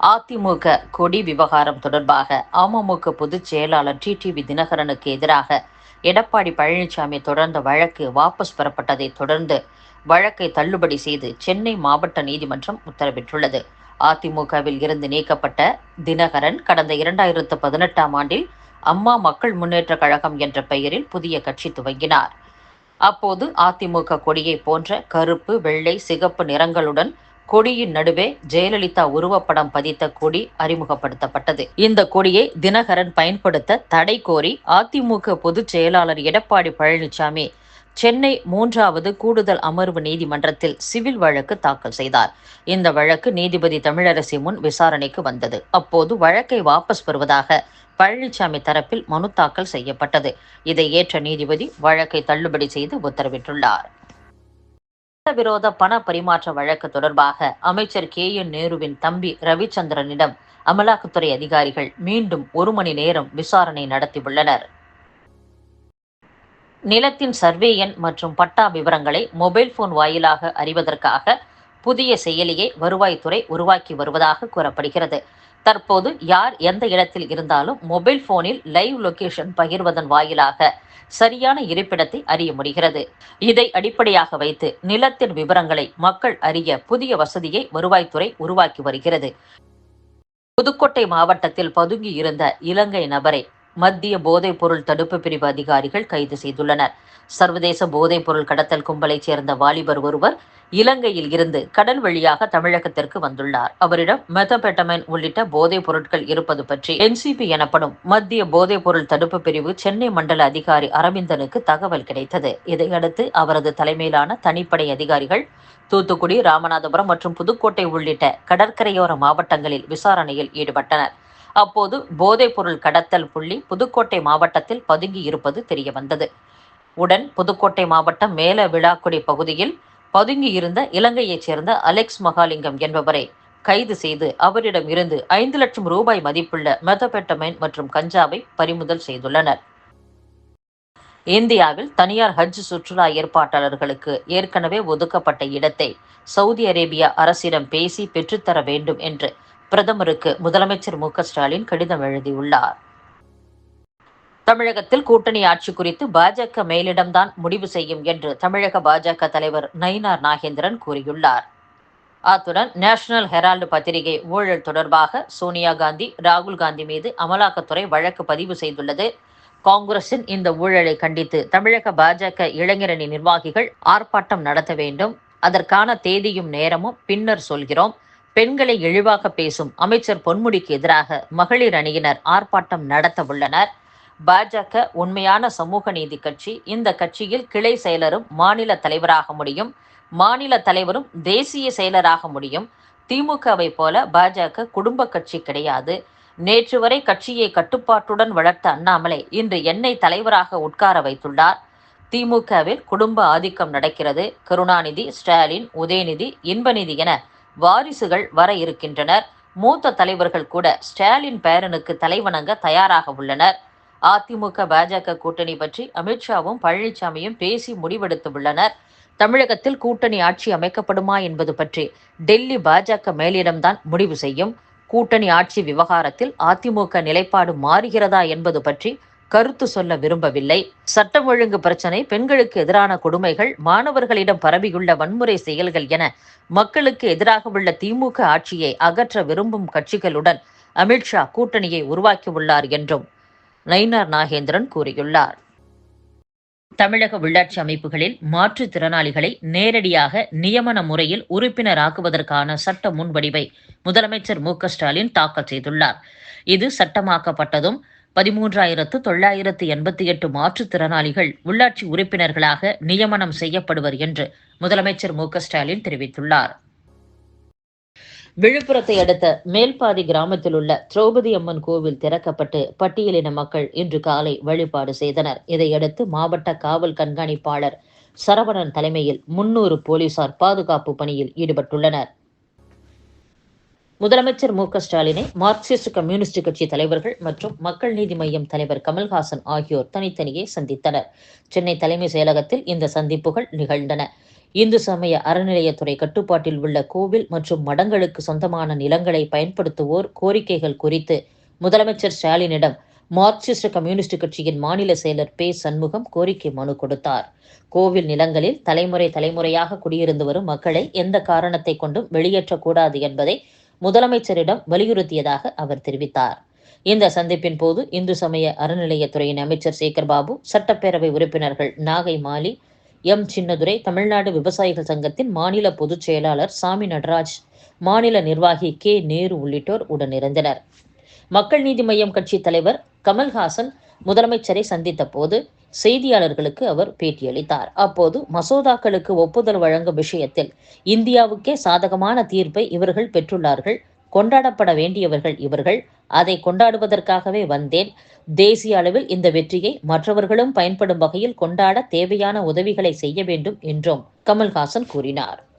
அதிமுக கொடி விவகாரம் தொடர்பாக அமமுக பொதுச் செயலாளர் டிடிவி தினகரனுக்கு எதிராக எடப்பாடி பழனிசாமி தொடர்ந்த வழக்கு வாபஸ் பெறப்பட்டதை தொடர்ந்து வழக்கை தள்ளுபடி செய்து சென்னை மாவட்ட நீதிமன்றம் உத்தரவிட்டுள்ளது. அதிமுகவில் இருந்து நீக்கப்பட்ட தினகரன் கடந்த இரண்டாயிரத்து பதினெட்டாம் ஆண்டில் அம்மா மக்கள் முன்னேற்ற கழகம் என்ற பெயரில் புதிய கட்சி துவங்கினார். அப்போது அதிமுக கொடியை போன்ற கருப்பு வெள்ளை சிகப்பு நிறங்களுடன் கொடியின் நடுவே ஜெயலலிதா உருவப்படம் பதித்த கொடி அறிமுகப்படுத்தப்பட்டது. இந்த கொடியை தினகரன் பயன்படுத்த தடை கோரி அதிமுக பொதுச் செயலாளர் எடப்பாடி பழனிசாமி சென்னை மூன்றாவது கூடுதல் அமர்வு நீதிமன்றத்தில் சிவில் வழக்கு தாக்கல் செய்தார். இந்த வழக்கு நீதிபதி தமிழரசி முன் விசாரணைக்கு வந்தது. அப்போது வழக்கை வாபஸ் பெறுவதாக பழனிசாமி தரப்பில் மனு தாக்கல் செய்யப்பட்டது. இதை ஏற்ற நீதிபதி வழக்கை தள்ளுபடி செய்து உத்தரவிட்டுள்ளார். சட்டவிரோத பண பரிமாற்ற வழக்கு தொடர்பாக அமைச்சர் கே. என். நேருவின் தம்பி ரவிச்சந்திரனிடம் அமலாக்கத்துறை அதிகாரிகள் மீண்டும் ஒரு மணி நேரம் விசாரணை நடத்தியுள்ளனர். நிலத்தின் சர்வே எண் மற்றும் பட்டா விவரங்களை மொபைல் போன் வாயிலாக அறிவதற்காக புதிய செயலியை வருவாய்த்துறை உருவாக்கி வருவதாக கூறப்படுகிறது. தற்போது யார் எந்த இடத்தில் இருந்தாலும் மொபைல் போனில் லைவ் லொகேஷன் பகிர்வதன் வாயிலாக சரியான இருப்பிடத்தை அறிய முடிகிறது. இதை அடிப்படையாக வைத்து நிலத்தின் விவரங்களை மக்கள் அறிய புதிய வசதியை வருவாய்த்துறை உருவாக்கி வருகிறது. புதுக்கோட்டை மாவட்டத்தில் பதுங்கி இருந்த இலங்கை நபரை மத்திய போதைப் பொருள் தடுப்பு பிரிவு அதிகாரிகள் கைது செய்துள்ளனர். சர்வதேச போதைப் பொருள் கடத்தல் கும்பலைச் சேர்ந்த வாலிபர் ஒருவர் இலங்கையில் இருந்து கடல் வழியாக தமிழகத்திற்கு வந்துள்ளார். அவரிடம் மெத்தபெட்டமைன் உள்ளிட்ட போதைப் பொருட்கள் இருப்பது பற்றி என்சிபி எனப்படும் மத்திய போதைப் பொருள் தடுப்பு பிரிவு சென்னை மண்டல அதிகாரி அரவிந்தனுக்கு தகவல் கிடைத்தது. இதையடுத்து அவரது தலைமையிலான தனிப்படை அதிகாரிகள் தூத்துக்குடி ராமநாதபுரம் மற்றும் புதுக்கோட்டை உள்ளிட்ட கடற்கரையோர மாவட்டங்களில் விசாரணையில் ஈடுபட்டனர். அப்போது போதைப்பொருள் கடத்தல் புள்ளி புதுக்கோட்டை மாவட்டத்தில் பதுங்கி இருப்பது தெரியவந்தது. உடன் புதுக்கோட்டை மாவட்டம் மேல விழாக்குடி பகுதியில் பதுங்கி இருந்த இலங்கையைச் சேர்ந்த அலெக்ஸ் மகாலிங்கம் என்பவரை கைது செய்து அவரிடம் இருந்து ஐந்து லட்சம் ரூபாய் மதிப்புள்ள மெதபெட்டமைன் மற்றும் கஞ்சாவை பறிமுதல் செய்துள்ளனர். இந்தியாவில் தனியார் ஹஜ் சுற்றுலா ஏற்பாட்டாளர்களுக்கு ஏற்கனவே ஒதுக்கப்பட்ட இடத்தை சவுதி அரேபியா அரசிடம் பேசி பெற்றுத்தர வேண்டும் என்று பிரதமருக்கு முதலமைச்சர் மு ஸ்டாலின் கடிதம் எழுதியுள்ளார். தமிழகத்தில் கூட்டணி ஆட்சி குறித்து பாஜக மேலிடம்தான் முடிவு செய்யும் என்று தமிழக பாஜக தலைவர் நயினார் நாகேந்திரன் கூறியுள்ளார். அத்துடன் நேஷனல் ஹெரால்டு பத்திரிகை ஊழல் தொடர்பாக சோனியா காந்தி ராகுல் காந்தி மீது அமலாக்கத்துறை வழக்கு பதிவு செய்துள்ளது. காங்கிரசின் இந்த ஊழலை கண்டித்து தமிழக பாஜக இளைஞரணி நிர்வாகிகள் ஆர்ப்பாட்டம் நடத்த வேண்டும். அதற்கான தேதியும் நேரமும் பின்னர் சொல்கிறோம். பெண்களை இழிவாக பேசும் அமைச்சர் பொன்முடிக்கு எதிராக மகளிர் அணியினர் ஆர்ப்பாட்டம் நடத்த உள்ளனர். பாஜக உண்மையான சமூக நீதி கட்சி. இந்த கட்சியில் கிளை செயலரும் மாநில தலைவராக முடியும். மாநில தலைவரும் தேசிய செயலராக முடியும். திமுகவை போல பாஜக குடும்ப கட்சி கிடையாது. நேற்று வரை கட்சியை கட்டுப்பாட்டுடன் வளர்த்த அண்ணாமலை இன்று என்னை தலைவராக உட்கார வைத்துள்ளார். திமுகவில் குடும்ப ஆதிக்கம் நடக்கிறது. கருணாநிதி ஸ்டாலின் உதயநிதி இன்பநிதி என வாரிசுகள் வர இருக்கின்றனர். மூத்த தலைவர்கள் கூட ஸ்டாலின் பேரனுக்கு தலைவணங்க தயாராக உள்ளனர். அதிமுக பாஜக கூட்டணி பற்றி அமித்ஷாவும் பழனிசாமியும் பேசி முடிவெடுத்துள்ளனர் தமிழகத்தில் கூட்டணி ஆட்சி அமைக்கப்படுமா என்பது பற்றி டெல்லி பாஜக மேலிடம்தான் முடிவு செய்யும். கூட்டணி ஆட்சி விவகாரத்தில் அதிமுக நிலைப்பாடு மாறுகிறதா என்பது பற்றி கருத்து சொல்ல விரும்பவில்லை. சட்டம் ஒழுங்கு பிரச்சனை பெண்களுக்கு எதிரான கொடுமைகள் மாணவர்களிடம் பரவியுள்ள வன்முறை செயல்கள் என மக்களுக்கு எதிராக உள்ள திமுக ஆட்சியை அகற்ற விரும்பும் கட்சிகளுடன் அமித்ஷா கூட்டணியை உருவாக்கியுள்ளார் என்றும் நயினார் நாகேந்திரன் கூறியுள்ளார். தமிழக உள்ளாட்சி அமைப்புகளில் மாற்றுத்திறனாளிகளை நேரடியாக நியமன முறையில் உறுப்பினராக்குவதற்கான சட்ட முன்வடிவை முதலமைச்சர் மு ஸ்டாலின் தாக்கல் செய்துள்ளார். இது சட்டமாக்கப்பட்டதும் பதிமூன்றாயிரத்து தொள்ளாயிரத்து எண்பத்தி எட்டு மாற்றுத்திறனாளிகள் உள்ளாட்சி உறுப்பினர்களாக நியமனம் செய்யப்படுவர் என்று முதலமைச்சர் மு ஸ்டாலின் தெரிவித்துள்ளார். விழுப்புரத்தை அடுத்த மேல்பாதி கிராமத்தில் உள்ள திரௌபதி அம்மன் கோவில் திறக்கப்பட்டு பட்டியலின மக்கள் இன்று காலை வழிபாடு செய்தனர். இதையடுத்து மாவட்ட காவல் கண்காணிப்பாளர் சரவணன் தலைமையில் முன்னூறு போலீசார் பாதுகாப்பு பணியில் ஈடுபட்டுள்ளனர். முதலமைச்சர் மு ஸ்டாலினை மார்க்சிஸ்ட் கம்யூனிஸ்ட் கட்சி தலைவர்கள் மற்றும் மக்கள் நீதி மய்யம் தலைவர் கமல்ஹாசன் ஆகியோர் தனித்தனியே சந்தித்தனர். சென்னை தலைமை செயலகத்தில் இந்த சந்திப்புகள் நிகழ்ந்தன. இந்து சமய அறநிலையத்துறை கட்டுப்பாட்டில் உள்ள கோவில் மற்றும் மடங்களுக்கு சொந்தமான நிலங்களை பயன்படுத்துவோர் கோரிக்கைகள் குறித்து முதலமைச்சர் ஸ்டாலினிடம் மார்க்சிஸ்ட் கம்யூனிஸ்ட் கட்சியின் மாநில செயலர் பே சண்முகம் கோரிக்கை மனு கொடுத்தார். கோவில் நிலங்களில் தலைமுறை தலைமுறையாக குடியிருந்து வரும் மக்களை எந்த காரணத்தை கொண்டும் வெளியேற்றக்கூடாது என்பதை முதலமைச்சரிடம் வலியுறுத்தியதாக அவர் தெரிவித்தார். இந்த சந்திப்பின் போது இந்து சமய அறநிலையத்துறையின் அமைச்சர் சேகர் பாபு சட்டப்பேரவை உறுப்பினர்கள் நாகை மாலி எம். சின்னதுரை தமிழ்நாடு விவசாயிகள் சங்கத்தின் மாநில பொதுச் செயலாளர் சாமி நடராஜ் மாநில நிர்வாகி கே. நேரு உள்ளிட்டோர் உடனிருந்தனர். மக்கள் நீதி மய்யம் கட்சி தலைவர் கமல்ஹாசன் முதலமைச்சரை சந்தித்த போது செய்தியாளர்களுக்கு அவர் பேட்டியளித்தார். அப்போது மசோதாக்களுக்கு ஒப்புதல் வழங்கும் விஷயத்தில் இந்தியாவுக்கே சாதகமான தீர்ப்பை இவர்கள் பெற்றுள்ளார்கள். கொண்டாடப்பட வேண்டியவர்கள் இவர்கள். அதை கொண்டாடுவதற்காகவே வந்தேன். தேசிய அளவில் இந்த வெற்றியை மற்றவர்களும் பயன்படும் வகையில் கொண்டாட தேவையான உதவிகளை செய்ய வேண்டும் என்றும் கமல்ஹாசன் கூறினார்.